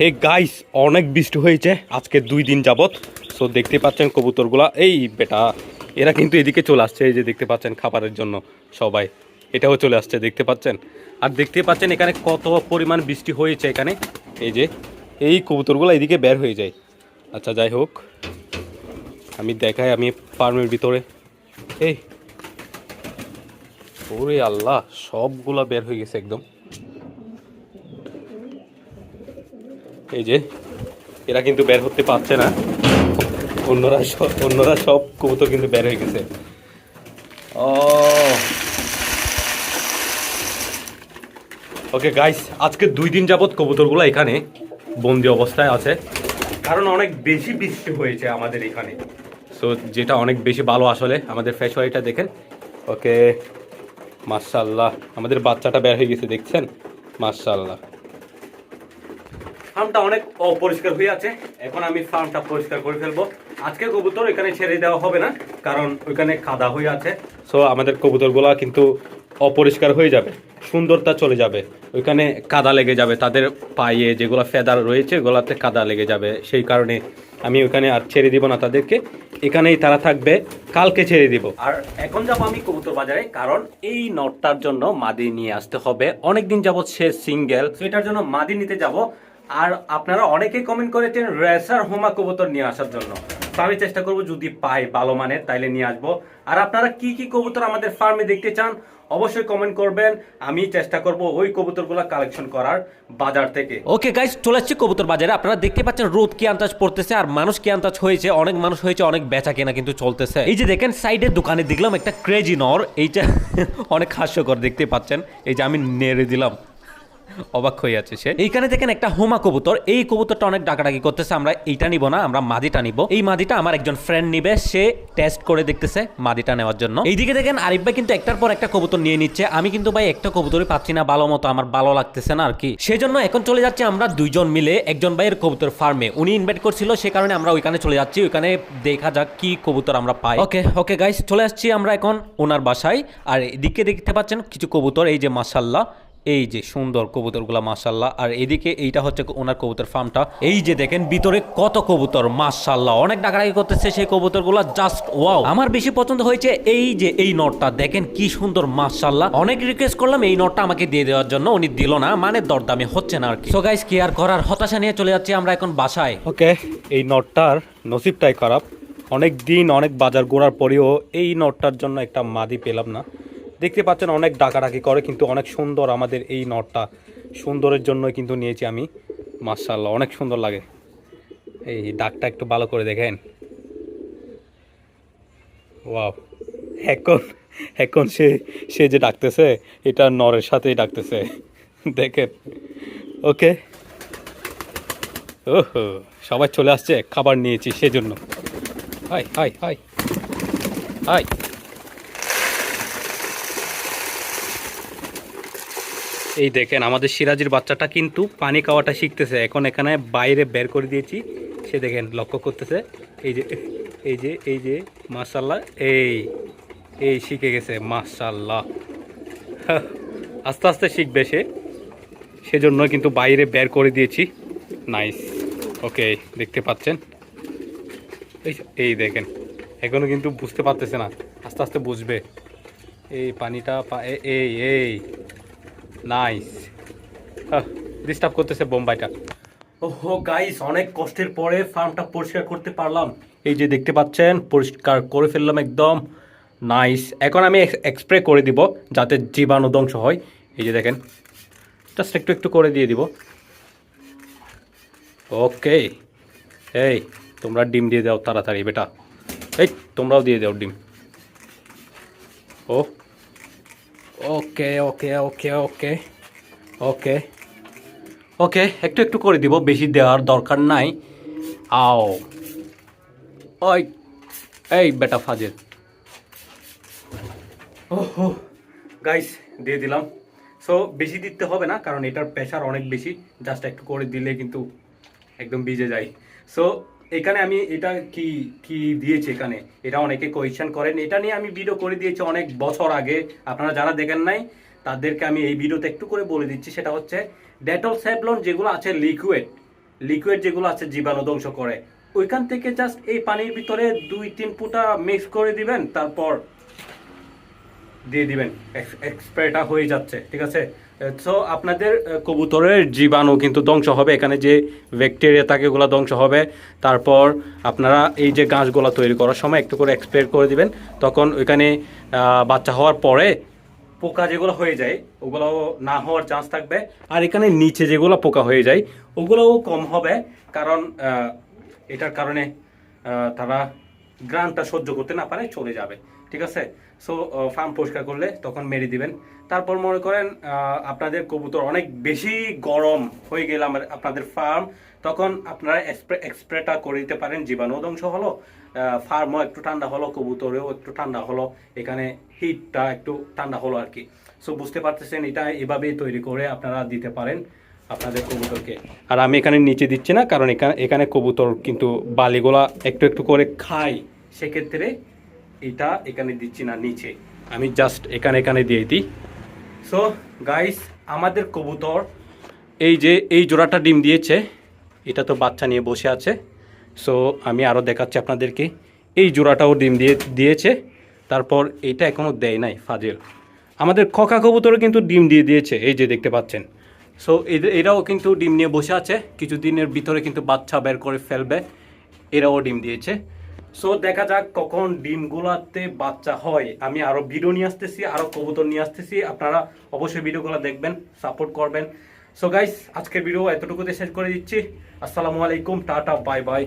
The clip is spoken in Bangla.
হে গাইস অনেক বৃষ্টি হয়েছে। আজকে দুই দিন যাবত সো দেখতে পাচ্ছেন কবুতরগুলা। এই বেটা, এরা কিন্তু এদিকে চলে আসছে, এই যে দেখতে পাচ্ছেন খাবারের জন্য সবাই। এটাও চলে আসছে, দেখতে পাচ্ছেন? আর দেখতে পাচ্ছেন এখানে কত পরিমাণ বৃষ্টি হয়েছে এখানে। এই যে, এই কবুতরগুলো এদিকে বের হয়ে যায়। আচ্ছা যাই হোক। আমি দেখাই, আমি ফার্মের ভিতরে। এই, ওরে আল্লাহ, সবগুলা বের হয়ে গেছে একদম। এই যে, এরা কিন্তু বের হতে পারছে না। অন্যরা সব অন্যরা সব কবুতর কিন্তু বের হয়ে গেছে। ও। ওকে গাইস আজকে দুই দিন যাবত কবুতরগুলো এখানে বন্দি অবস্থায় আছে। কারণ অনেক বেশি বৃষ্টি হয়েছে আমাদের এখানে। সো যেটা অনেক বেশি ভালো আসলে, আমাদের ফ্যাশওয়ারিটা দেখেন। ওকে মার্শাল্লাহ আমাদের বাচ্চাটা বের হয়ে গেছে, দেখছেন? মার্শাল্লাহ ফার্মটা অনেক অপরিষ্কার হয়ে আছে। এখন আমি ফার্মটা পরিষ্কার করে ফেলব। আজকে কবুতর এখানে ছেড়ে দেওয়া হবে না, কারণ ওইখানে কাদা হয়ে আছে। সো আমাদের কবুতরগুলা কিন্তু অপরিষ্কার হয়ে যাবে, সুন্দরতা চলে যাবে। ওইখানে কাদা লেগে যাবে, তাদের পায়ে যেগুলো ফেদার রয়েছে, ওগুলাতে কাদা লেগে যাবে। সেই কারণে আমি ওইখানে আর ছেড়ে দিব না তাদেরকে। এখানেই তারা থাকবে, কালকে ছেড়ে দিব। আর এখন যাব আমি কবুতর বাজারে, কারণ এই নটটার জন্য মাদি নিয়ে আসতে হবে। অনেকদিন যাবত সে সিঙ্গেল সেটার জন্য মাদি নিতে যাব। আর আপনারা অনেকেই কমেন্ট করেছেন রেসার হোমা কবুতর নিয়ে আসার জন্য। তো আমি চেষ্টা করব যদি পাই ভালো মানের, তাইলে নিয়ে আসব। আর আপনারা কি কি কবুতর আমাদের ফার্মে দেখতে চান, অবশ্যই কমেন্ট করবেন। আমি চেষ্টা করব ওই কবুতরগুলো কালেকশন করার বাজার থেকে। ওকে গাইস চলে আসছি কবুতর বাজারে। আপনারা দেখতে পাচ্ছেন রোদ কি আন্দাজ পড়তেছে আর মানুষ কি আন্দাজ হয়েছে, অনেক মানুষ হয়েছে, অনেক বেচা কেনা কিন্তু চলতেছে। এই যে দেখেন সাইডের দোকানে দেখলাম একটা ক্রেজি নর, এইটা অনেক হাস্যকর দেখতে পাচ্ছেন। এই যে আমি নেড়ে দিলাম। অবাক হয়ে আছে সে। এইখানে দেখেন একটা হোমা কবুতর। এই কবুতরটা অনেক ডাকাডাকি করতেছে আমরা এইটা নিব না আমরা মাদিটা নিব। এই মাদিটা আমার একজন ফ্রেন্ড নিবে সে টেস্ট করে দেখতেছে মাদিটা নেওয়ার জন্য। এইদিকে দেখেন আরিফ ভাই কিন্তু একটার পর একটা কবুতর নিয়ে নিচ্ছে। আমি কিন্তু ভাই একটা কবুতরই পাচ্ছি না ভালো মতো আমার ভালো লাগতেছে না আর কি। সেজন্য এখন চলে যাচ্ছে আমরা দুইজন মিলে একজন ভাইয়ের কবুতর ফার্মে উনি ইনভাইট করছিল সে কারণে আমরা ওইখানে চলে যাচ্ছি। ওইখানে দেখা যাক কি কবুতর আমরা পাই। ওকে ওকে গাইস চলে আসছি আমরা এখন ওনার বাসায়। আর এদিকে দেখতে পাচ্ছেন কিছু কবুতর এই যে মাসাল্লাহ এই যে সুন্দর কবুতরগুলা মাশাল্লাহ আর এদিকে এইটা হচ্ছে ওনার কবুতর ফার্মটা। এই যে দেখেন, ভিতরে কত কবুতর মাশাল্লাহ অনেক ডাকাডাকি করতেছে সেই কবুতরগুলা জাস্ট ওয়াও আমার বেশি পছন্দ হয়েছে এই যে এই নটটা। দেখেন কি সুন্দর মাশাল্লাহ অনেক রিকোয়েস্ট করলাম এই নটটা আমাকে দিয়ে দেওয়ার জন্য, উনি দিল না মানে দরদামে হচ্ছে না আর কি। সো গাইস কি আর করার হতাশা নিয়ে চলে যাচ্ছি আমরা এখন বাসায়। ওকে এই নটটার নসিবটাই খারাপ। অনেক দিন অনেক বাজার ঘোরার পরেও এই নটটার জন্য একটা মাদি পেলাম না। দেখতে পাচ্ছেন অনেক ডাকাডাকি করে, কিন্তু অনেক সুন্দর আমাদের এই নটটা। সুন্দরের জন্য কিন্তু নিয়েছি আমি মার্শাল্লাহ অনেক সুন্দর লাগে। এই ডাকটা একটু ভালো করে দেখেন। ওয়াও, এখন এখন সে সে যে ডাকতেছে, এটা নরের সাথেই ডাকতেছে। দেখেন, ওকে। ওহো, সবাই চলে আসছে, খাবার নিয়েছি সেজন্য। Hi hi hi hi. এই দেখেন, আমাদের সিরাজির বাচ্চাটা কিন্তু পানি খাওয়াটা শিখতেছে। এখন এখানে বাইরে বের করে দিয়েছি। সে দেখেন, লক্ষ্য করতেছে। এই যে এই যে এই যে মার্শাল্লাহ এই এই শিখে গেছে মার্শাল্লাহ আস্তে আস্তে শিখবে সে। সেজন্য কিন্তু বাইরে বের করে দিয়েছি। নাইস। ওকে, দেখতে পাচ্ছেন? এই দেখেন। এখনও কিন্তু বুঝতে পারতেছে না। আস্তে আস্তে বুঝবে। এই পানিটা এই এই। নাইস ডিস্টার্ব করতেছে বোম্বাইটা। ওহো গাইস অনেক কষ্টের পরে ফার্মটা পরিষ্কার করতে পারলাম। এই যে দেখতে পাচ্ছেন পরিষ্কার করে ফেললাম একদম। নাইস এখন আমি এক্সপ্রে করে দিব যাতে জীবাণু ধ্বংস হয়। এই যে দেখেন জাস্ট একটু একটু করে দিয়ে দিব। ওকে এই তোমরা ডিম দিয়ে দাও তাড়াতাড়ি বেটা। এই তোমরাও দিয়ে দাও ডিম। ও ওকে ওকে ওকে ওকে ওকে। ওকে, একটু একটু করে দিব, বেশি দেওয়ার দরকার নাই। আও। ওই, এই বেটা ফাজেল। ওহো গাইস দিয়ে দিলাম। সো বেশি দিতে হবে না, কারণ এটার প্রেশার অনেক বেশি। জাস্ট একটু করে দিলে কিন্তু একদম ভিজে যায়। সো এখানে আমি এটা কি কি দিয়েছি এখানে? এটা অনেকে কোয়েশ্চেন করেন। এটা নিয়ে আমি ভিডিও করে দিয়েছি অনেক বছর আগে। আপনারা যারা দেখেন নাই, তাদেরকে আমি এই ভিডিওতে একটু করে বলে দিচ্ছি। সেটা হচ্ছে ডেটল স্যাভলন যেগুলো আছে, লিকুইড লিকুইড যেগুলো আছে জীবাণু ধ্বংস করে, ওইখান থেকে জাস্ট এই পানির ভিতরে দুই, তিন ফুটা মিক্স করে দিবেন। তারপর দিয়ে দিবেন। এক্সপ্রেটা হয়ে যাচ্ছে, ঠিক আছে? সো আপনাদের কবুতরের জীবাণু কিন্তু ধ্বংস হবে। এখানে যে ব্যাকটেরিয়া থাকে ওগুলো ধ্বংস হবে। তারপর আপনারা এই যে গাছগুলো তৈরি করার সময় একটু করে এক্সপ্রে করে দিবেন। তখন ওইখানে বাচ্চা হওয়ার পরে পোকা যেগুলো হয়ে যায় ওগুলো না হওয়ার চান্স থাকবে। আর এখানে নিচে যেগুলো পোকা হয়ে যায়, ওগুলোও কম হবে। কারণ এটার কারণে তারা গ্রানটা সহ্য করতে না পারে, চলে যাবে। ঠিক আছে? সো ফার্ম পরিষ্কার করলে তখন মেরে দিবেন। তারপর মনে করেন আপনাদের কবুতর অনেক বেশি গরম হয়ে গেলে আমার, আপনাদের ফার্ম তখন আপনারা এক্সপ্রেটা করে দিতে পারেন, জীবাণু ধ্বংস হলো ফার্মও একটু ঠান্ডা হলো, কবুতরেও একটু ঠান্ডা হলো, এখানে হিটটা একটু ঠান্ডা হলো আর কি। সো বুঝতে পারতেছেন, এটা এভাবেই তৈরি করে আপনারা দিতে পারেন আপনাদের কবুতরকে। আর আমি এখানে নিচে দিচ্ছি না, কারণ এখানে এখানে কবুতর কিন্তু বালিগুলা একটু একটু করে খাই সেক্ষেত্রে এটা এখানে দিচ্ছি না, নিচে। আমি জাস্ট এখানে এখানে দিয়ে দিই। সো গাইস আমাদের কবুতর, এই যে, এই জোড়াটা ডিম দিয়েছে, এটা তো বাচ্চা নিয়ে বসে আছে। সো আমি আরও দেখাচ্ছি আপনাদেরকে। এই জোড়াটাও ডিম দিয়ে, দিয়েছে। তারপর এটা এখনও দেয় নাই, ফাজেল। আমাদের খকা কবুতরও কিন্তু ডিম দিয়ে দিয়েছে, এই যে দেখতে পাচ্ছেন। সো এরাও কিন্তু ডিম নিয়ে বসে আছে। কিছুদিনের ভিতরে কিন্তু বাচ্চা বের করে ফেলবে। এরাও ডিম দিয়েছে। সো দেখা যাক কখন ডিমগুলাতে বাচ্চা হয়। আমি আরও ভিডিও নিয়ে আসতেছি, আরও কবুতর নিয়ে আসতেছি। আপনারা অবশ্যই ভিডিওগুলো দেখবেন সাপোর্ট করবেন। সো গাইস আজকের ভিডিও এতটুকুতে শেষ করে দিচ্ছি। আসসালামু আলাইকুম, টাটা বাই বাই